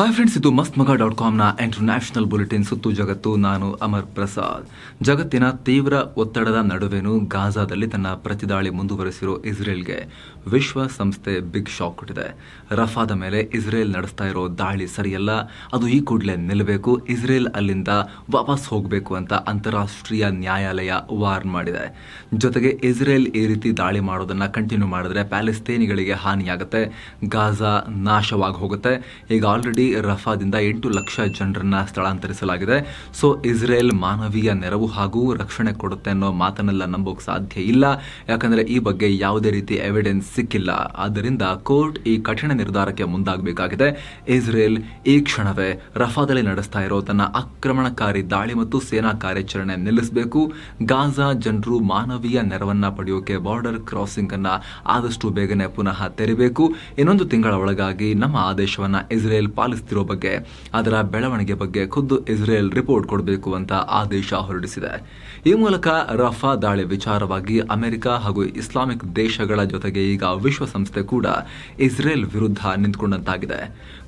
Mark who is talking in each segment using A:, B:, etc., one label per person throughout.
A: Hi friends ಇದು ಮಸ್ತ್ ಮಗ ಡಾಟ್ ಕಾಮ್ನ ಇಂಟರ್ನ್ಯಾಷನಲ್ ಬುಲೆಟಿನ್ ಸುತ್ತು ಜಗತ್ತು. ನಾನು ಅಮರ್ ಪ್ರಸಾದ್. ಜಗತ್ತಿನ ತೀವ್ರ ಒತ್ತಡದ ನಡುವೆನೂ ಗಾಜಾದಲ್ಲಿ ತನ್ನ ಪ್ರತಿದಾಳಿ ಮುಂದುವರೆಸಿರೋ ಇಸ್ರೇಲ್ಗೆ. ವಿಶ್ವಸಂಸ್ಥೆ ಬಿಗ್ ಶಾಕ್ ಕೊಟ್ಟಿದೆ ರಫಾದ ಮೇಲೆ ಇಸ್ರೇಲ್ ನಡೆಸ್ತಾ ಇರೋ ದಾಳಿ ಸರಿಯಲ್ಲ, ಅದು ಈ ಕೂಡಲೇ ನಿಲ್ಲಬೇಕು, ಇಸ್ರೇಲ್ ಅಲ್ಲಿಂದ ವಾಪಸ್ ಹೋಗಬೇಕು ಅಂತ ಅಂತಾರಾಷ್ಟ್ರೀಯ ನ್ಯಾಯಾಲಯ ವಾರ್ನ್ ಮಾಡಿದೆ. ಜೊತೆಗೆ ಇಸ್ರೇಲ್ ಈ ರೀತಿ ದಾಳಿ ಮಾಡೋದನ್ನ ಕಂಟಿನ್ಯೂ ಮಾಡಿದ್ರೆ ಪ್ಯಾಲೆಸ್ತೇನಿಗಳಿಗೆ ಹಾನಿಯಾಗುತ್ತೆ, ಗಾಜಾ ನಾಶವಾಗಿ ಹೋಗುತ್ತೆ. ಈಗ ಆಲ್ರೆಡಿ ರಫಾದಿಂದ ಎಂಟು ಲಕ್ಷ ಜನರನ್ನ ಸ್ಥಳಾಂತರಿಸಲಾಗಿದೆ. ಸೊ ಇಸ್ರೇಲ್ ಮಾನವೀಯ ನೆರವು ಹಾಗೂ ರಕ್ಷಣೆ ಕೊಡುತ್ತೆ ಅನ್ನೋ ಮಾತನ್ನೆಲ್ಲ ನಂಬೋಕೆ ಸಾಧ್ಯ ಇಲ್ಲ. ಯಾಕಂದ್ರೆ ಈ ಬಗ್ಗೆ ಯಾವುದೇ ರೀತಿ ಎವಿಡೆನ್ಸ್ ಸಿಕ್ಕಿಲ್ಲ. ಆದ್ದರಿಂದ ಕೋರ್ಟ್ ಈ ಕಠಿಣ ನಿರ್ಧಾರಕ್ಕೆ ಮುಂದಾಗಬೇಕಾಗಿದೆ. ಇಸ್ರೇಲ್ ಈ ಕ್ಷಣವೇ ರಫಾದಲ್ಲಿ ನಡೆಸ್ತಾ ಇರೋ ತನ್ನ ಆಕ್ರಮಣಕಾರಿ ದಾಳಿ ಮತ್ತು ಸೇನಾ ಕಾರ್ಯಾಚರಣೆ ನಿಲ್ಲಿಸಬೇಕು. ಗಾಜಾ ಜನರು ಮಾನವೀಯ ನೆರವನ್ನ ಪಡೆಯೋಕೆ ಬಾರ್ಡರ್ ಕ್ರಾಸಿಂಗ್ ಅನ್ನ ಆದಷ್ಟು ಬೇಗನೆ ಪುನಃ ತೆರಿಬೇಕು. ಇನ್ನೊಂದು ತಿಂಗಳ ಒಳಗಾಗಿ ನಮ್ಮ ಆದೇಶವನ್ನ ಇಸ್ರೇಲ್ ಪಾಲಿಸ್ತಿರೋ ಬಗ್ಗೆ, ಅದರ ಬೆಳವಣಿಗೆ ಬಗ್ಗೆ ಖುದ್ದು ಇಸ್ರೇಲ್ ರಿಪೋರ್ಟ್ ಕೊಡಬೇಕು ಅಂತ ಆದೇಶ ಹೊರಡಿಸಿದೆ. ಈ ಮೂಲಕ ರಫಾ ದಾಳಿ ವಿಚಾರವಾಗಿ ಅಮೆರಿಕ ಹಾಗೂ ಇಸ್ಲಾಮಿಕ್ ದೇಶಗಳ ಜೊತೆಗೆ ಈಗ ವಿಶ್ವಸಂಸ್ಥೆ ಕೂಡ ಇಸ್ರೇಲ್ ವಿರುದ್ಧ ನಿಂತ್ಕೊಂಡಂತಾಗಿದೆ.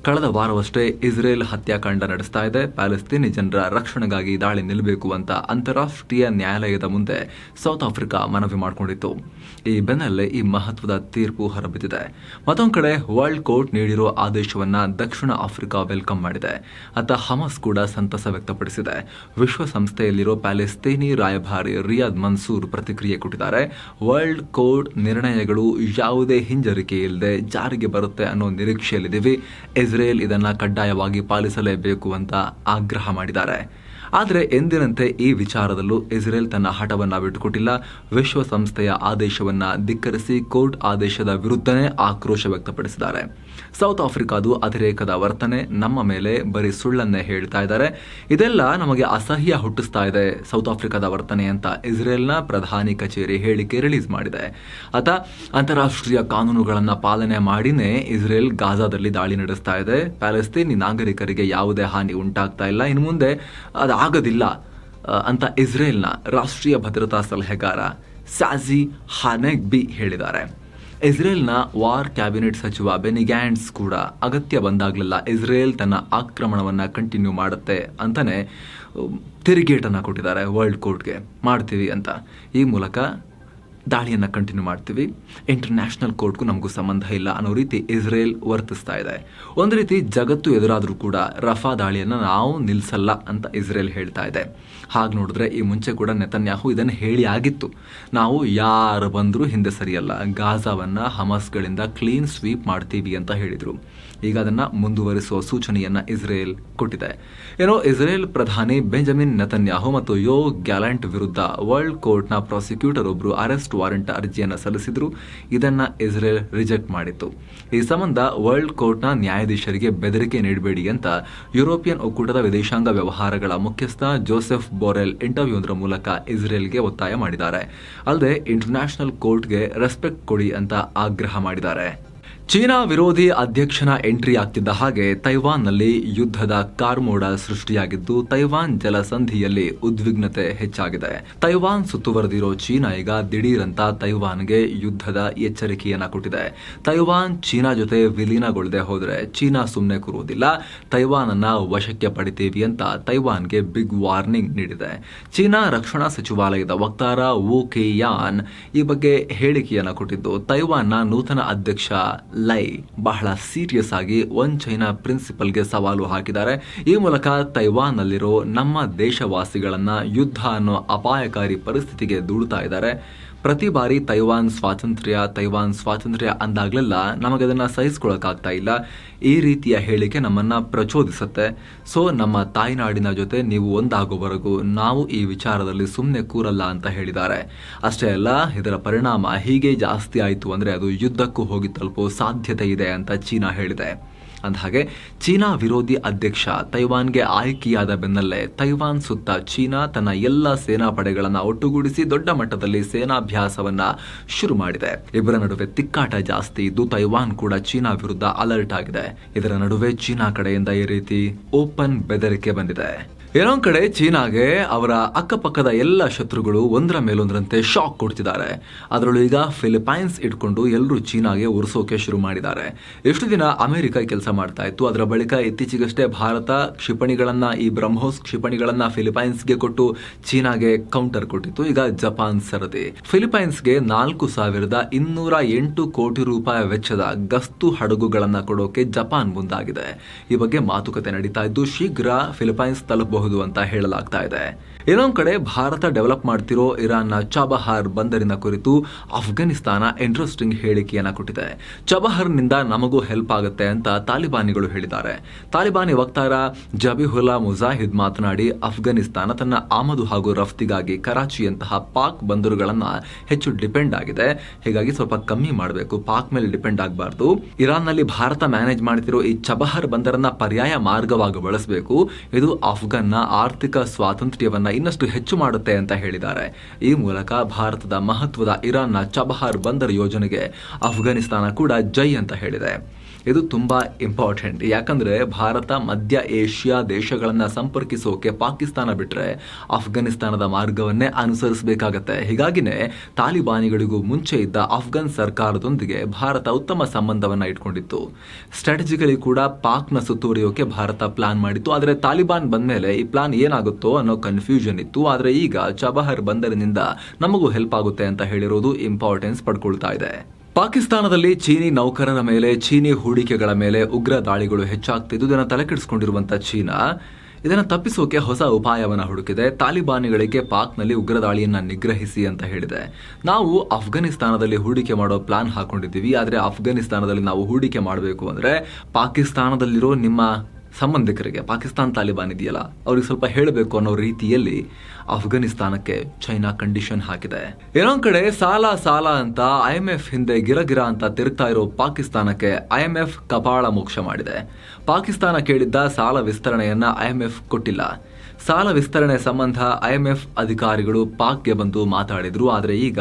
A: ಕಳೆದ ವಾರವಷ್ಟೇ ಇಸ್ರೇಲ್ ಹತ್ಯಾಕಾಂಡ ನಡೆಸ್ತಾ ಇದೆ. ಪ್ಯಾಲೆಸ್ತೀನಿ ಜನರ ರಕ್ಷಣೆಗಾಗಿ ದಾಳಿ ನಿಲ್ಲಬೇಕು ಅಂತ ಅಂತಾರಾಷ್ಟ್ರೀಯ ನ್ಯಾಯಾಲಯದ ಮುಂದೆ ಸೌತ್ ಆಫ್ರಿಕಾ ಮನವಿ ಮಾಡಿಕೊಂಡಿತ್ತು. ಈ ಬೆನ್ನಲ್ಲೇ ಈ ಮಹತ್ವದ ತೀರ್ಪು ಹೊರಬಿದ್ದಿದೆ. ಮತ್ತೊಂದು ಕಡೆ, ವರ್ಲ್ಡ್ ಕೋರ್ಟ್ ನೀಡಿರೋ ಆದೇಶವನ್ನ ದಕ್ಷಿಣ ಆಫ್ರಿಕಾ ವೆಲ್ಕಮ್ ಮಾಡಿದೆ. ಅತ್ತ ಹಮಸ್ ಕೂಡ ಸಂತಸ ವ್ಯಕ್ತಪಡಿಸಿದೆ. ವಿಶ್ವಸಂಸ್ಥೆಯಲ್ಲಿರೋ ಪ್ಯಾಲೆಸ್ತೀನಿ ರಾಯಭಾರಿ ರಿಯಾದ್ ಮನ್ಸೂರ್ ಪ್ರತಿಕ್ರಿಯೆ ಕೊಟ್ಟಿದ್ದಾರೆ. ವರ್ಲ್ಡ್ ಕೋರ್ಟ್ ನಿರ್ಣಯಗಳು ಯಾವುದೇ ಹಿಂಜರಿಕೆ ಇಲ್ಲದೆ ಜಾರಿಗೆ ಬರುತ್ತೆ ಅನ್ನೋ ನಿರೀಕ್ಷೆಯಲ್ಲಿದ್ದೀವಿ. ಇಸ್ರೇಲ್ ಇದನ್ನು ಕಡ್ಡಾಯವಾಗಿ ಪಾಲಿಸಲೇಬೇಕು ಅಂತ ಆಗ್ರಹ ಮಾಡಿದ್ದಾರೆ. ಆದರೆ ಎಂದಿನಂತೆ ಈ ವಿಚಾರದಲ್ಲೂ ಇಸ್ರೇಲ್ ತನ್ನ ಹಠವನ್ನು ಬಿಟ್ಟುಕೊಟ್ಟಿಲ್ಲ. ವಿಶ್ವಸಂಸ್ಥೆಯ ಆದೇಶವನ್ನು ಧಿಕ್ಕರಿಸಿ ಕೋರ್ಟ್ ಆದೇಶದ ವಿರುದ್ಧನೇ ಆಕ್ರೋಶ ವ್ಯಕ್ತಪಡಿಸಿದ್ದಾರೆ. ಸೌತ್ ಆಫ್ರಿಕಾದು ಅತಿರೇಕದ ವರ್ತನೆ ನಮ್ಮ ಮೇಲೆ ಬರೀ ಸುಳ್ಳನ್ನೇ ಹೇಳ್ತಾ ಇದ್ದಾರೆ. ಇದೆಲ್ಲ ನಮಗೆ ಅಸಹ್ಯ ಹುಟ್ಟಿಸ್ತಾ ಇದೆ ಸೌತ್ ಆಫ್ರಿಕಾದ ವರ್ತನೆ ಅಂತ ಇಸ್ರೇಲ್ನ ಪ್ರಧಾನಿ ಕಚೇರಿ ಹೇಳಿಕೆ ರಿಲೀಸ್ ಮಾಡಿದೆ. ಆತ ಅಂತಾರಾಷ್ಟ್ರೀಯ ಕಾನೂನುಗಳನ್ನ ಪಾಲನೆ ಮಾಡಿನೇ ಇಸ್ರೇಲ್ ಗಾಜಾದಲ್ಲಿ ದಾಳಿ ನಡೆಸ್ತಾ ಇದೆ. ಪ್ಯಾಲೆಸ್ತೀನ್ ನಾಗರಿಕರಿಗೆ ಯಾವುದೇ ಹಾನಿ ಉಂಟಾಗ್ತಾ ಇಲ್ಲ. ಇನ್ನು ಮುಂದೆ ಅದಾಗದಿಲ್ಲ ಅಂತ ಇಸ್ರೇಲ್ನ ರಾಷ್ಟ್ರೀಯ ಭದ್ರತಾ ಸಲಹೆಗಾರ ಸಾಜಿ ಹಾನೆಗ್ ಬಿ ಹೇಳಿದ್ದಾರೆ. ಇಸ್ರೇಲ್ನ ವಾರ್ ಕ್ಯಾಬಿನೆಟ್ ಸಚಿವ ಬೆನಿಗ್ಯಾಂಡ್ಸ್ ಕೂಡ ಅಗತ್ಯ ಬಂದಾಗಲೆಲ್ಲ ಇಸ್ರೇಲ್ ತನ್ನ ಆಕ್ರಮಣವನ್ನು ಕಂಟಿನ್ಯೂ ಮಾಡುತ್ತೆ ಅಂತಲೇ ತಿರುಗೇಟನ್ನು ಕೊಟ್ಟಿದ್ದಾರೆ ವರ್ಲ್ಡ್ ಕೋರ್ಟ್ಗೆ ಮಾಡ್ತೀವಿ ಅಂತ. ಈ ಮೂಲಕ ದಾಳಿಯನ್ನು ಕಂಟಿನ್ಯೂ ಮಾಡ್ತೀವಿ. ಇಂಟರ್ನ್ಯಾಷನಲ್ ಕೋರ್ಟ್ಗೂ ನಮಗೂ ಸಂಬಂಧ ಇಲ್ಲ ಅನ್ನೋ ರೀತಿ ಇಸ್ರೇಲ್ ವರ್ತಿಸ್ತಾ ಇದೆ. ಒಂದು ರೀತಿ ಜಗತ್ತು ಎದುರಾದರೂ ಕೂಡ ರಫಾ ದಾಳಿಯನ್ನು ನಾವು ನಿಲ್ಲಿಸಲ್ಲ ಅಂತ ಇಸ್ರೇಲ್ ಹೇಳ್ತಾ ಇದೆ. ಹಾಗೆ ನೋಡಿದ್ರೆ ಈ ಮುಂಚೆ ಕೂಡ ನೆತನ್ಯಾಹು ಇದನ್ನು ಹೇಳಿ ಆಗಿತ್ತು. ನಾವು ಯಾರು ಬಂದರೂ ಹಿಂದೆ ಸರಿಯಲ್ಲ. ಗಾಜಾವನ್ನು ಹಮಸ್ಗಳಿಂದ ಕ್ಲೀನ್ ಸ್ವೀಪ್ ಮಾಡ್ತೀವಿ ಅಂತ ಹೇಳಿದರು. ಈಗ ಅದನ್ನು ಮುಂದುವರಿಸುವ ಸೂಚನೆಯನ್ನು ಇಸ್ರೇಲ್ ಕೊಟ್ಟಿದೆ. ಏನೋ ಇಸ್ರೇಲ್ ಪ್ರಧಾನಿ ಬೆಂಜಮಿನ್ ನೆತನ್ಯಾಹು ಮತ್ತು ಯೋ ಗ್ಯಾಲೆಂಟ್ ವಿರುದ್ಧ ವರ್ಲ್ಡ್ ಕೋರ್ಟ್ನ ಪ್ರಾಸಿಕ್ಯೂಟರ್ ಒಬ್ಬರು ಅರೆಸ್ಟ್ ವಾರೆಂಟ್ ಅರ್ಜಿಯನ್ನು ಸಲ್ಲಿಸಿದ್ರು. ಇದನ್ನ ಇಸ್ರೇಲ್ ರಿಜೆಕ್ಟ್ ಮಾಡಿತ್ತು. ಈ ಸಂಬಂಧ ವರ್ಲ್ಡ್ ಕೋರ್ಟ್ನ ನ್ಯಾಯಾಧೀಶರಿಗೆ ಬೆದರಿಕೆ ನೀಡಬೇಡಿ ಅಂತ ಯುರೋಪಿಯನ್ ಒಕ್ಕೂಟದ ವಿದೇಶಾಂಗ ವ್ಯವಹಾರಗಳ ಮುಖ್ಯಸ್ಥ ಜೋಸೆಫ್ ಬೋರೆಲ್ ಇಂಟರ್ವ್ಯೂದ್ರ ಮೂಲಕ ಇಸ್ರೇಲ್ಗೆ ಒತ್ತಾಯ ಮಾಡಿದ್ದಾರೆ. ಅಲ್ಲದೆ ಇಂಟರ್ನ್ಯಾಷನಲ್ ಕೋರ್ಟ್ಗೆ ರೆಸ್ಪೆಕ್ಟ್ ಕೊಡಿ ಅಂತ ಆಗ್ರಹ ಮಾಡಿದ್ದಾರೆ. ಚೀನಾ ವಿರೋಧಿ ಅಧ್ಯಕ್ಷನ ಎಂಟ್ರಿ ಆಗ್ತಿದ್ದ ಹಾಗೆ ತೈವಾನ್ನಲ್ಲಿ ಯುದ್ಧದ ಕಾರ್ಮೋಡ ಸೃಷ್ಟಿಯಾಗಿದ್ದು ತೈವಾನ್ ಜಲಸಂಧಿಯಲ್ಲಿ ಉದ್ವಿಗ್ನತೆ ಹೆಚ್ಚಾಗಿದೆ. ತೈವಾನ್ ಸುತ್ತುವರೆದಿರೋ ಚೀನಾ ಈಗ ದಿಢೀರಂತ ತೈವಾನ್ಗೆ ಯುದ್ಧದ ಎಚ್ಚರಿಕೆಯನ್ನ ಕೊಟ್ಟಿದೆ. ತೈವಾನ್ ಚೀನಾ ಜೊತೆ ವಿಲೀನಗೊಳ್ಳದೆ ಹೋದ್ರೆ ಚೀನಾ ಸುಮ್ಮನೆ ಕೂರುವುದಿಲ್ಲ ತೈವಾನ್ ಅನ್ನ ವಶಕ್ಕೆ ಪಡಿತೀವಿ ಅಂತ ತೈವಾನ್ಗೆ ಬಿಗ್ ವಾರ್ನಿಂಗ್ ನೀಡಿದೆ. ಚೀನಾ ರಕ್ಷಣಾ ಸಚಿವಾಲಯದ ವಕ್ತಾರ ವು ಕೆ ಯಾನ್ ಈ ಬಗ್ಗೆ ಹೇಳಿಕೆಯನ್ನ ಕೊಟ್ಟಿದ್ದು ತೈವಾನ್ನ ನೂತನ ಅಧ್ಯಕ್ಷ ಲೈ ಬಹಳ ಸೀರಿಯಸ್ ಆಗಿ ಒನ್ ಚೈನಾ ಪ್ರಿನ್ಸಿಪಲ್ಗೆ ಸವಾಲು ಹಾಕಿದ್ದಾರೆ. ಈ ಮೂಲಕ ತೈವಾನ್ನಲ್ಲಿರೋ ನಮ್ಮ ದೇಶವಾಸಿಗಳನ್ನ ಯುದ್ಧ ಅನ್ನೋ ಅಪಾಯಕಾರಿ ಪರಿಸ್ಥಿತಿಗೆ ದೂಡ್ತಾ ಇದ್ದಾರೆ. ಪ್ರತಿ ಬಾರಿ ತೈವಾನ್ ಸ್ವಾತಂತ್ರ್ಯ ತೈವಾನ್ ಸ್ವಾತಂತ್ರ್ಯ ಅಂದಾಗಲೆಲ್ಲ ನಮಗದನ್ನು ಸಹಿಸ್ಕೊಳ್ಳೋಕ್ಕಾಗ್ತಾ ಇಲ್ಲ. ಈ ರೀತಿಯ ಹೇಳಿಕೆ ನಮ್ಮನ್ನು ಪ್ರಚೋದಿಸುತ್ತೆ. ಸೊ, ನಮ್ಮ ತಾಯ್ನಾಡಿನ ಜೊತೆ ನೀವು ಒಂದಾಗುವವರೆಗೂ ನಾವು ಈ ವಿಚಾರದಲ್ಲಿ ಸುಮ್ಮನೆ ಕೂರಲ್ಲ ಅಂತ ಹೇಳಿದ್ದಾರೆ. ಅಷ್ಟೇ ಅಲ್ಲ, ಇದರ ಪರಿಣಾಮ ಹೀಗೆ ಜಾಸ್ತಿ ಆಯಿತು ಅಂದರೆ ಅದು ಯುದ್ಧಕ್ಕೂ ಹೋಗಿ ತಲುಪೋ ಸಾಧ್ಯತೆ ಇದೆ ಅಂತ ಚೀನಾ ಹೇಳಿದೆ. ಅಂದಹಾಗೆ ಚೀನಾ ವಿರೋಧಿ ಅಧ್ಯಕ್ಷ ತೈವಾನ್ಗೆ ಆಯ್ಕೆಯಾದ ಬೆನ್ನಲ್ಲೇ ತೈವಾನ್ ಸುತ್ತ ಚೀನಾ ತನ್ನ ಎಲ್ಲ ಸೇನಾ ಪಡೆಗಳನ್ನು ಒಟ್ಟುಗೂಡಿಸಿ ದೊಡ್ಡ ಮಟ್ಟದಲ್ಲಿ ಸೇನಾಭ್ಯಾಸವನ್ನ ಶುರು ಮಾಡಿದೆ. ಇಬ್ಬರ ನಡುವೆ ತಿಕ್ಕಾಟ ಜಾಸ್ತಿ ಇದ್ದು ತೈವಾನ್ ಕೂಡ ಚೀನಾ ವಿರುದ್ಧ ಅಲರ್ಟ್ ಆಗಿದೆ. ಇದರ ನಡುವೆ ಚೀನಾ ಕಡೆಯಿಂದ ಈ ರೀತಿ ಓಪನ್ ಬೆದರಿಕೆ ಬಂದಿದೆ. ಏನೊಂದ್ ಕಡೆ ಚೀನಾಗೆ ಅವರ ಅಕ್ಕಪಕ್ಕದ ಎಲ್ಲ ಶತ್ರುಗಳು ಒಂದರ ಮೇಲೊಂದರಂತೆ ಶಾಕ್ ಕೊಡ್ತಿದ್ದಾರೆ. ಅದರಲ್ಲೂ ಈಗ ಫಿಲಿಪೈನ್ಸ್ ಇಟ್ಕೊಂಡು ಎಲ್ಲರೂ ಚೀನಾಗೆ ಉರಿಸೋಕೆ ಶುರು ಮಾಡಿದ್ದಾರೆ. ಎಷ್ಟು ದಿನ ಅಮೆರಿಕ ಕೆಲಸ ಮಾಡ್ತಾ ಇತ್ತು. ಅದರ ಬಳಿಕ ಇತ್ತೀಚೆಗಷ್ಟೇ ಭಾರತ ಕ್ಷಿಪಣಿಗಳನ್ನ, ಈ ಬ್ರಹ್ಮೋಸ್ ಕ್ಷಿಪಣಿಗಳನ್ನ ಫಿಲಿಪೈನ್ಸ್ಗೆ ಕೊಟ್ಟು ಚೀನಾಗೆ ಕೌಂಟರ್ ಕೊಟ್ಟಿತ್ತು. ಈಗ ಜಪಾನ್ ಸರದಿ. ಫಿಲಿಪೈನ್ಸ್ಗೆ ನಾಲ್ಕು ಸಾವಿರದ ಇನ್ನೂರ ಎಂಟು ಕೋಟಿ ರೂಪಾಯಿ ವೆಚ್ಚದ ಗಸ್ತು ಹಡಗುಗಳನ್ನ ಕೊಡೋಕೆ ಜಪಾನ್ ಮುಂದಾಗಿದೆ. ಈ ಬಗ್ಗೆ ಮಾತುಕತೆ ನಡೀತಾ ಇದ್ದು, ಶೀಘ್ರ ಫಿಲಿಪೈನ್ಸ್ ತಲುಪಬಹುದು. ಅಂತ ಹೇಳಲಾಗ್ತಾ ಇದೆ. ಇನ್ನೊಂದ್ ಕಡೆ ಭಾರತ ಡೆವಲಪ್ ಮಾಡ್ತಿರೋ ಇರಾನ್ನ ಚಬಹಾರ್ ಬಂದರಿನ ಕುರಿತು ಅಫ್ಘಾನಿಸ್ತಾನ ಇಂಟ್ರೆಸ್ಟಿಂಗ್ ಹೇಳಿಕೆಯನ್ನ ಕೊಟ್ಟಿದೆ. ಚಬಹಾರ್ನಿಂದ ನಮಗೂ ಹೆಲ್ಪ್ ಆಗುತ್ತೆ ಅಂತ ತಾಲಿಬಾನಿಗಳು ಹೇಳಿದ್ದಾರೆ. ತಾಲಿಬಾನಿ ವಕ್ತಾರ ಜಬಿಹುಲ್ಲಾ ಮುಜಾಹಿದ್ ಮಾತನಾಡಿ, ಅಫ್ಘಾನಿಸ್ತಾನ ತನ್ನ ಆಮದು ಹಾಗೂ ರಫ್ತಿಗಾಗಿ ಕರಾಚಿಯಂತಹ ಪಾಕ್ ಬಂದರುಗಳನ್ನ ಹೆಚ್ಚು ಡಿಪೆಂಡ್ ಆಗಿದೆ. ಹೀಗಾಗಿ ಸ್ವಲ್ಪ ಕಮ್ಮಿ ಮಾಡಬೇಕು, ಪಾಕ್ ಮೇಲೆ ಡಿಪೆಂಡ್ ಆಗಬಾರ್ದು. ಇರಾನ್ನಲ್ಲಿ ಭಾರತ ಮ್ಯಾನೇಜ್ ಮಾಡ್ತಿರೋ ಈ ಚಬಹರ್ ಬಂದರನ್ನ ಪರ್ಯಾಯ ಮಾರ್ಗವಾಗಿ ಬಳಸಬೇಕು. ಇದು ಅಫ್ಘಾನ್ನ ಆರ್ಥಿಕ ಸ್ವಾತಂತ್ರ್ಯವನ್ನ ಇನ್ನಷ್ಟು ಹೆಚ್ಚು ಮಾಡುತ್ತೆ ಅಂತ ಹೇಳಿದ್ದಾರೆ. ಈ ಮೂಲಕ ಭಾರತದ ಮಹತ್ವದ ಇರಾನ್ನ ಚಬಹಾರ್ ಬಂದರ್ ಯೋಜನೆಗೆ ಅಫ್ಘಾನಿಸ್ತಾನ ಕೂಡ ಜೈ ಅಂತ ಹೇಳಿದೆ. ಇದು ತುಂಬ ಇಂಪಾರ್ಟೆಂಟ್ ಯಾಕಂದರೆ ಭಾರತ, ಮಧ್ಯ ಏಷ್ಯಾ ದೇಶಗಳನ್ನ ಸಂಪರ್ಕಿಸೋಕೆ ಪಾಕಿಸ್ತಾನ ಬಿಟ್ರೆ ಅಫ್ಘಾನಿಸ್ತಾನದ ಮಾರ್ಗವನ್ನೇ ಅನುಸರಿಸಬೇಕಾಗತ್ತೆ. ಹೀಗಾಗಿನೇ ತಾಲಿಬಾನಿಗಳಿಗೂ ಮುಂಚೆ ಇದ್ದ ಅಫ್ಘಾನ್ ಸರ್ಕಾರದೊಂದಿಗೆ ಭಾರತ ಉತ್ತಮ ಸಂಬಂಧವನ್ನ ಇಟ್ಕೊಂಡಿತ್ತು. ಸ್ಟ್ರಾಟಜಿಕಲಿ ಕೂಡ ಪಾಕ್ನ ಸುತ್ತುವರಿಯೋಕೆ ಭಾರತ ಪ್ಲಾನ್ ಮಾಡಿತ್ತು. ಆದರೆ ತಾಲಿಬಾನ್ ಬಂದ ಮೇಲೆ ಈ ಪ್ಲಾನ್ ಏನಾಗುತ್ತೋ ಅನ್ನೋ ಕನ್ಫ್ಯೂಷನ್ ಇತ್ತು. ಆದರೆ ಈಗ ಚಬಹರ್ ಬಂದರಿನಿಂದ ನಮಗೂ ಹೆಲ್ಪ್ ಆಗುತ್ತೆ ಅಂತ ಹೇಳಿರೋದು ಇಂಪಾರ್ಟೆನ್ಸ್ ಪಡ್ಕೊಳ್ತಾ ಇದೆ. ಪಾಕಿಸ್ತಾನದಲ್ಲಿ ಚೀನಿ ನೌಕರರ ಮೇಲೆ, ಚೀನಿ ಹೂಡಿಕೆಗಳ ಮೇಲೆ ಉಗ್ರ ದಾಳಿಗಳು ಹೆಚ್ಚಾಗ್ತಿದ್ದು, ಇದನ್ನು ತಲೆಕೆಡಿಸಿಕೊಂಡಿರುವಂತ ಚೀನಾ. ಇದನ್ನು ತಪ್ಪಿಸೋಕೆ ಹೊಸ ಉಪಾಯವನ್ನು ಹುಡುಕಿದೆ. ತಾಲಿಬಾನಿಗಳಿಗೆ ಪಾಕ್ನಲ್ಲಿ ಉಗ್ರ ದಾಳಿಯನ್ನು ನಿಗ್ರಹಿಸಿ ಅಂತ ಹೇಳಿದೆ. ನಾವು ಅಫ್ಘಾನಿಸ್ತಾನದಲ್ಲಿ ಹೂಡಿಕೆ ಮಾಡೋ ಪ್ಲಾನ್ ಹಾಕೊಂಡಿದ್ದೀವಿ. ಆದರೆ ಅಫ್ಘಾನಿಸ್ತಾನದಲ್ಲಿ ನಾವು ಹೂಡಿಕೆ ಮಾಡಬೇಕು ಅಂದರೆ ಪಾಕಿಸ್ತಾನದಲ್ಲಿರೋ ನಿಮ್ಮ ಸಂಬಂಧಿಕರಿಗೆ, ಪಾಕಿಸ್ತಾನ್ ತಾಲಿಬಾನ್ ಇದೆಯಲ್ಲ, ಅವ್ರಿಗೆ ಸ್ವಲ್ಪ ಹೇಳಬೇಕು ಅನ್ನೋ ರೀತಿಯಲ್ಲಿ ಅಫ್ಘಾನಿಸ್ತಾನಕ್ಕೆ ಚೈನಾ ಕಂಡೀಷನ್ ಹಾಕಿದೆ. ಇನ್ನೊಂದ್ ಕಡೆ ಸಾಲ ಸಾಲ ಅಂತ ಐ ಎಂ ಎಫ್ ಹಿಂದೆ ಗಿರಗಿರ ಅಂತ ತಿರುಗ್ತಾ ಇರೋ ಪಾಕಿಸ್ತಾನಕ್ಕೆ ಐ ಎಂ ಎಫ್ ಕಪಾಳ ಮೋಕ್ಷ ಮಾಡಿದೆ. ಪಾಕಿಸ್ತಾನ ಕೇಳಿದ್ದ ಸಾಲ ವಿಸ್ತರಣೆಯನ್ನ ಐ ಎಂ ಎಫ್ ಕೊಟ್ಟಿಲ್ಲ. ಸಾಲ ವಿಸ್ತರಣೆ ಸಂಬಂಧ ಐಎಂಎಫ್ ಅಧಿಕಾರಿಗಳು ಪಾಕ್ಗೆ ಬಂದು ಮಾತಾಡಿದ್ರು, ಆದರೆ ಈಗ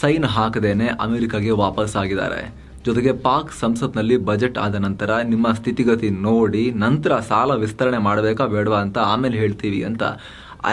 A: ಸೈನ್ ಹಾಕದೇನೆ ಅಮೆರಿಕಗೆ ವಾಪಸ್ ಆಗಿದ್ದಾರೆ ಜೊತೆಗೆ ಪಾಕ್ ಸಂಸತ್ನಲ್ಲಿ ಬಜೆಟ್ ಆದ ನಂತರ ನಿಮ್ಮ ಸ್ಥಿತಿಗತಿ ನೋಡಿ, ನಂತರ ಸಾಲ ವಿಸ್ತರಣೆ ಮಾಡಬೇಕಾ ಬೇಡವಾ ಅಂತ ಆಮೇಲೆ ಹೇಳ್ತೀವಿ ಅಂತ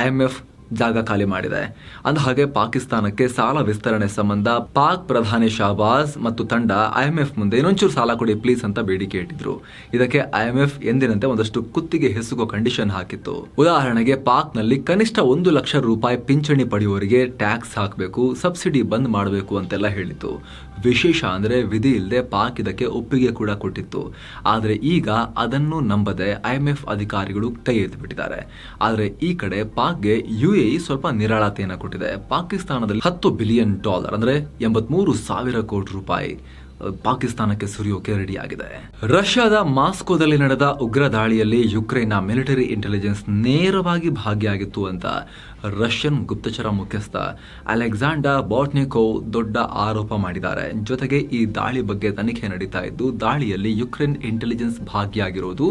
A: ಐಎಂಎಫ್ ಜಾಗ ಖಾಲಿ ಮಾಡಿದೆ. ಅಂದ ಹಾಗೆ ಪಾಕಿಸ್ತಾನಕ್ಕೆ ಸಾಲ ವಿಸ್ತರಣೆ ಸಂಬಂಧ ಪಾಕ್ ಪ್ರಧಾನಿ ಶಹಬಾಜ್ ಮತ್ತು ತಂಡ ಐಎಂಎಫ್ ಮುಂದೆ ಇನ್ನೊಂಚೂರು ಸಾಲ ಕೊಡಿ ಪ್ಲೀಸ್ ಅಂತ ಬೇಡಿಕೆ ಇಟ್ಟಿದ್ರು. ಇದಕ್ಕೆ ಐಎಂಎಫ್ ಎಂದಿನಂತೆ ಒಂದಷ್ಟು ಕುತ್ತಿಗೆ ಹೆಸುಗೋ ಕಂಡೀಷನ್ ಹಾಕಿತ್ತು. ಉದಾಹರಣೆಗೆ ಪಾಕ್ನಲ್ಲಿ ಕನಿಷ್ಠ ಒಂದು ಲಕ್ಷ ರೂಪಾಯಿ ಪಿಂಚಣಿ ಪಡೆಯುವವರಿಗೆ ಟ್ಯಾಕ್ಸ್ ಹಾಕಬೇಕು ಸಬ್ಸಿಡಿ ಬಂದ್ ಮಾಡಬೇಕು ಅಂತೆಲ್ಲ ಹೇಳಿತ್ತು. ವಿಶೇಷ ಅಂದ್ರೆ ವಿಧಿ ಇಲ್ಲದೆ ಪಾಕ್ ಇದಕ್ಕೆ ಒಪ್ಪಿಗೆ ಕೂಡ ಕೊಟ್ಟಿತ್ತು. ಆದರೆ ಈಗ ಅದನ್ನು ನಂಬದೆ ಐಎಂಎಫ್ ಅಧಿಕಾರಿಗಳು ಕೈ ಎತ್ತಿಬಿಟ್ಟಿದ್ದಾರೆ ಆದರೆ ಈ ಕಡೆ ಪಾಕ್ಗೆ ಯುಎಇ ಸ್ವಲ್ಪ ನಿರಾಳತೆಯನ್ನು ಕೊಟ್ಟಿದೆ. ಪಾಕಿಸ್ತಾನದಲ್ಲಿ ಹತ್ತು ಬಿಲಿಯನ್ ಡಾಲರ್, ಅಂದ್ರೆ ಎಂಬತ್ಮೂರು ಸಾವಿರ ಕೋಟಿ ರೂಪಾಯಿ ಪಾಕಿಸ್ತಾನಕ್ಕೆ ಸುರಿಯೋಕೆ ರೆಡಿಯಾಗಿದೆ. ರಷ್ಯಾದ ಮಾಸ್ಕೋದಲ್ಲಿ ನಡೆದ ಉಗ್ರ ದಾಳಿಯಲ್ಲಿ ಯುಕ್ರೇನ್ನ ಮಿಲಿಟರಿ ಇಂಟೆಲಿಜೆನ್ಸ್ ನೇರವಾಗಿ ಭಾಗಿಯಾಗಿತ್ತು ಅಂತ ರಷ್ಯನ್ ಗುಪ್ತಚರ ಮುಖ್ಯಸ್ಥ ಅಲೆಕ್ಸಾಂಡರ್ ಬಾಟ್ನಿಕೋವ್ ದೊಡ್ಡ ಆರೋಪ ಮಾಡಿದ್ದಾರೆ. ಜೊತೆಗೆ ಈ ದಾಳಿ ಬಗ್ಗೆ ತನಿಖೆ ನಡೀತಾ ಇದ್ದು, ದಾಳಿಯಲ್ಲಿ ಯುಕ್ರೇನ್ ಇಂಟೆಲಿಜೆನ್ಸ್ ಭಾಗಿಯಾಗಿರೋದು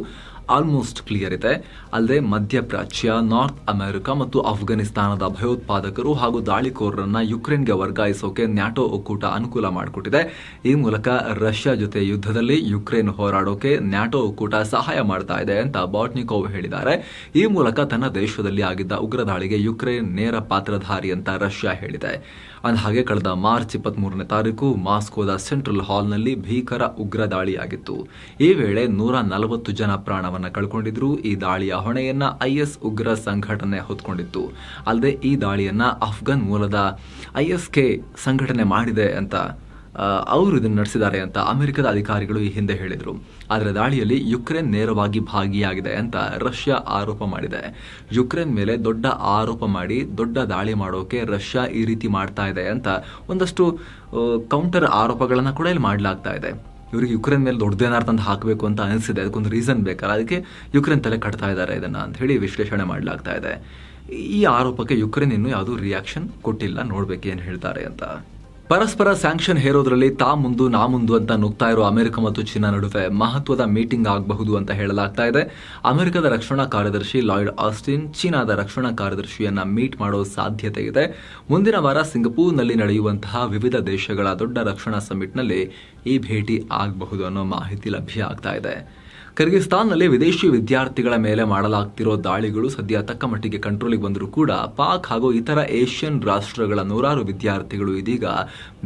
A: ಆಲ್ಮೋಸ್ಟ್ ಕ್ಲಿಯರ್ ಇದೆ. ಅಲ್ಲದೆ ಮಧ್ಯಪ್ರಾಚ್ಯ ನಾರ್ತ್ ಅಮೆರಿಕ ಮತ್ತು ಅಫ್ಘಾನಿಸ್ತಾನದ ಭಯೋತ್ಪಾದಕರು ಹಾಗೂ ದಾಳಿಕೋರರನ್ನ ಯುಕ್ರೇನ್ಗೆ ವರ್ಗಾಯಿಸೋಕೆ ನ್ಯಾಟೋ ಒಕ್ಕೂಟ ಅನುಕೂಲ ಮಾಡಿಕೊಟ್ಟಿದೆ. ಈ ಮೂಲಕ ರಷ್ಯಾ ಜೊತೆ ಯುದ್ಧದಲ್ಲಿ ಯುಕ್ರೇನ್ ಹೋರಾಡೋಕೆ ನ್ಯಾಟೋ ಒಕ್ಕೂಟ ಸಹಾಯ ಮಾಡ್ತಾ ಇದೆ ಅಂತ ಬಾಟ್ನಿಕೋವ್ ಹೇಳಿದ್ದಾರೆ. ಈ ಮೂಲಕ ತನ್ನ ದೇಶದಲ್ಲಿ ಆಗಿದ್ದ ಉಗ್ರ ದಾಳಿಗೆ ಯುಕ್ರೇನ್ ನೇರ ಪಾತ್ರಧಾರಿ ಅಂತ ರಷ್ಯಾ ಹೇಳಿದೆ. ಅಂದಹಾಗೆ ಕಳೆದ ಮಾರ್ಚ್ ಇಪ್ಪತ್ತ್ ಮೂರನೇ ತಾರೀಕು ಮಾಸ್ಕೋದ ಸೆಂಟ್ರಲ್ ಹಾಲ್ನಲ್ಲಿ ಭೀಕರ ಉಗ್ರ ದಾಳಿಯಾಗಿತ್ತು ಈ ವೇಳೆ ನೂರ ನಲವತ್ತು ಜನ ಪ್ರಾಣವನ್ನ ಕಳ್ಕೊಂಡಿದ್ರು. ಈ ದಾಳಿಯ ಹೊಣೆಯನ್ನ ಐಎಸ್ ಉಗ್ರ ಸಂಘಟನೆ ಹೊತ್ಕೊಂಡಿತ್ತು. ಅಲ್ಲದೆ ಈ ದಾಳಿಯನ್ನ ಅಫ್ಘಾನ್ ಮೂಲದ ಐಎಸ್ಕೆ ಸಂಘಟನೆ ಮಾಡಿದೆ ಅಂತ ಅವರು ಇದನ್ನು ನಡೆಸಿದ್ದಾರೆ ಅಂತ ಅಮೆರಿಕದ ಅಧಿಕಾರಿಗಳು ಈ ಹಿಂದೆ ಹೇಳಿದರು. ಆದರೆ ದಾಳಿಯಲ್ಲಿ ಯುಕ್ರೇನ್ ನೇರವಾಗಿ ಭಾಗಿಯಾಗಿದೆ ಅಂತ ರಷ್ಯಾ ಆರೋಪ ಮಾಡಿದೆ. ಯುಕ್ರೇನ್ ಮೇಲೆ ದೊಡ್ಡ ಆರೋಪ ಮಾಡಿ ದೊಡ್ಡ ದಾಳಿ ಮಾಡೋಕೆ ರಷ್ಯಾ ಈ ರೀತಿ ಮಾಡ್ತಾ ಇದೆ ಅಂತ ಒಂದಷ್ಟು ಕೌಂಟರ್ ಆರೋಪಗಳನ್ನು ಕೂಡ ಇಲ್ಲಿ ಮಾಡಲಾಗ್ತಾ ಇದೆ. ಇವ್ರಿಗೆ ಯುಕ್ರೇನ್ ಮೇಲೆ ದೊಡ್ಡದೇನಾರು ತಂದು ಹಾಕಬೇಕು ಅಂತ ಅನಿಸಿದೆ. ಅದಕ್ಕೊಂದು ರೀಸನ್ ಬೇಕಲ್ಲ. ಅದಕ್ಕೆ ಯುಕ್ರೇನ್ ತಲೆ ಕಟ್ತಾ ಇದ್ದಾರೆ ಇದನ್ನ ಅಂತ ಹೇಳಿ ವಿಶ್ಲೇಷಣೆ ಮಾಡಲಾಗ್ತಾ ಇದೆ. ಈ ಆರೋಪಕ್ಕೆ ಯುಕ್ರೇನ್ ಇನ್ನೂ ಯಾವುದೂ ರಿಯಾಕ್ಷನ್ ಕೊಟ್ಟಿಲ್ಲ. ನೋಡ್ಬೇಕು ಏನು ಹೇಳ್ತಾರೆ ಅಂತ. ಪರಸ್ಪರ ಸ್ಯಾಂಕ್ಷನ್ ಹೇರೋದ್ರಲ್ಲಿ ತಾ ಮುಂದು, ನಾ ಮುಂದು ಅಂತ ನುಗ್ತಾ ಇರೋ ಅಮೆರಿಕ ಮತ್ತು ಚೀನಾ ನಡುವೆ ಮಹತ್ವದ ಮೀಟಿಂಗ್ ಆಗಬಹುದು ಅಂತ ಹೇಳಲಾಗ್ತಾ ಇದೆ. ಅಮೆರಿಕದ ರಕ್ಷಣಾ ಕಾರ್ಯದರ್ಶಿ ಲಾಯ್ಡ್ ಆಸ್ಟಿನ್, ಚೀನಾದ ರಕ್ಷಣಾ ಕಾರ್ಯದರ್ಶಿಯನ್ನ ಮೀಟ್ ಮಾಡೋ ಸಾಧ್ಯತೆ ಇದೆ. ಮುಂದಿನ ವಾರ ಸಿಂಗಪೂರ್ನಲ್ಲಿ ನಡೆಯುವಂತಹ ವಿವಿಧ ದೇಶಗಳ ದೊಡ್ಡ ರಕ್ಷಣಾ ಸಮಿಟ್ನಲ್ಲಿ ಈ ಭೇಟಿ ಆಗಬಹುದು ಅನ್ನೋ ಮಾಹಿತಿ ಲಭ್ಯ ಆಗ್ತಾ ಇದೆ. ಕಿರ್ಗಿಸ್ತಾನ್ನಲ್ಲಿ ವಿದೇಶಿ ವಿದ್ಯಾರ್ಥಿಗಳ ಮೇಲೆ ಮಾಡಲಾಗ್ತಿರೋ ದಾಳಿಗಳು ಸದ್ಯ ತಕ್ಕ ಮಟ್ಟಿಗೆ ಕಂಟ್ರೋಲಿಗೆ ಬಂದರೂ ಕೂಡ ಪಾಕ್ ಹಾಗೂ ಇತರ ಏಷ್ಯನ್ ರಾಷ್ಟ್ರಗಳ ನೂರಾರು ವಿದ್ಯಾರ್ಥಿಗಳು ಇದೀಗ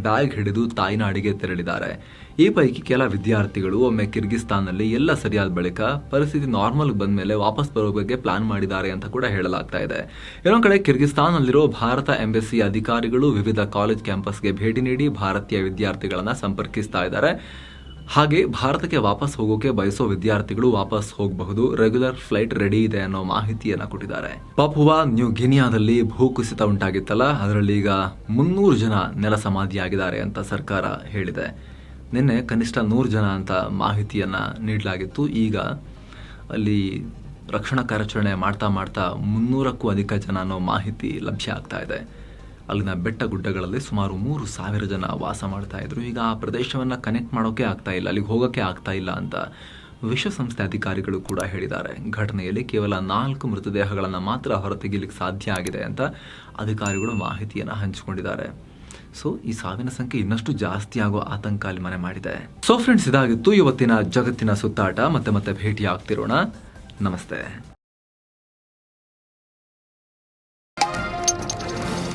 A: ಬ್ಯಾಗ್ ಹಿಡಿದು ತಾಯ್ನಾಡಿಗೆ ತೆರಳಿದ್ದಾರೆ. ಈ ಪೈಕಿ ಕೆಲ ವಿದ್ಯಾರ್ಥಿಗಳು ಒಮ್ಮೆ ಕಿರ್ಗಿಸ್ತಾನ್ನಲ್ಲಿ ಎಲ್ಲ ಸರಿಯಾದ ಬಳಿಕ ಪರಿಸ್ಥಿತಿ ನಾರ್ಮಲ್ ಬಂದ ಮೇಲೆ ವಾಪಸ್ ಬರೋ ಬಗ್ಗೆ ಪ್ಲಾನ್ ಮಾಡಿದ್ದಾರೆ ಅಂತ ಕೂಡ ಹೇಳಲಾಗ್ತಾ ಇದೆ. ಇನ್ನೊಂದು ಕಡೆ ಕಿರ್ಗಿಸ್ತಾನ್ನಲ್ಲಿರೋ ಭಾರತ ಎಂಬೆಸಿ ಅಧಿಕಾರಿಗಳು ವಿವಿಧ ಕಾಲೇಜ್ ಕ್ಯಾಂಪಸ್ಗೆ ಭೇಟಿ ನೀಡಿ ಭಾರತೀಯ ವಿದ್ಯಾರ್ಥಿಗಳನ್ನು ಸಂಪರ್ಕಿಸ್ತಾ ಇದ್ದಾರೆ. ಹಾಗೆ ಭಾರತಕ್ಕೆ ವಾಪಸ್ ಹೋಗೋಕೆ ಬಯಸೋ ವಿದ್ಯಾರ್ಥಿಗಳು ವಾಪಸ್ ಹೋಗಬಹುದು. ರೆಗ್ಯುಲರ್ ಫ್ಲೈಟ್ ರೆಡಿ ಇದೆ ಅನ್ನೋ ಮಾಹಿತಿಯನ್ನ ಕೊಟ್ಟಿದ್ದಾರೆ. ಪಾಪುವಾ ನ್ಯೂ ಗಿನಿಯಾದಲ್ಲಿ ಭೂಕುಸಿತ ಉಂಟಾಗಿತ್ತಲ್ಲ, ಅದರಲ್ಲಿ ಈಗ ಮುನ್ನೂರು ಜನ ನೆಲ ಸಮಾಧಿಯಾಗಿದ್ದಾರೆ ಅಂತ ಸರ್ಕಾರ ಹೇಳಿದೆ. ನಿನ್ನೆ ಕನಿಷ್ಠ ನೂರು ಜನ ಅಂತ ಮಾಹಿತಿಯನ್ನ ನೀಡಲಾಗಿತ್ತು. ಈಗ ಅಲ್ಲಿ ರಕ್ಷಣಾ ಕಾರ್ಯಾಚರಣೆ ಮಾಡ್ತಾ ಮಾಡ್ತಾ ಮುನ್ನೂರಕ್ಕೂ ಅಧಿಕ ಜನ ಅನ್ನೋ ಮಾಹಿತಿ ಲಭ್ಯ ಆಗ್ತಾ ಇದೆ. ಅಲ್ಲಿನ ಬೆಟ್ಟ ಗುಡ್ಡಗಳಲ್ಲಿ ಸುಮಾರು ಮೂರು ಸಾವಿರ ಜನ ವಾಸ ಮಾಡ್ತಾ ಇದ್ರು. ಈಗ ಆ ಪ್ರದೇಶವನ್ನ ಕನೆಕ್ಟ್ ಮಾಡೋಕೆ ಆಗ್ತಾ ಇಲ್ಲ, ಅಲ್ಲಿಗೆ ಹೋಗೋಕೆ ಆಗ್ತಾ ಇಲ್ಲ ಅಂತ ವಿಶ್ವಸಂಸ್ಥೆ ಅಧಿಕಾರಿಗಳು ಕೂಡ ಹೇಳಿದ್ದಾರೆ. ಘಟನೆಯಲ್ಲಿ ಕೇವಲ ನಾಲ್ಕು ಮೃತದೇಹಗಳನ್ನು ಮಾತ್ರ ಹೊರತೆಗೆಯಲಿಕ್ಕೆ ಸಾಧ್ಯ ಆಗಿದೆ ಅಂತ ಅಧಿಕಾರಿಗಳು ಮಾಹಿತಿಯನ್ನು ಹಂಚಿಕೊಂಡಿದ್ದಾರೆ. ಸೊ ಈ ಸಾವಿನ ಸಂಖ್ಯೆ ಇನ್ನಷ್ಟು ಜಾಸ್ತಿ ಆಗೋ ಆತಂಕ ಅಲ್ಲಿ ಮನೆ ಮಾಡಿದೆ. ಸೊ ಫ್ರೆಂಡ್ಸ್ ಇದಾಗಿತ್ತು ಇವತ್ತಿನ ಜಗತ್ತಿನ ಸುತ್ತಾಟ. ಮತ್ತೆ ಮತ್ತೆ ಭೇಟಿ ಆಗ್ತಿರೋಣ ನಮಸ್ತೆ.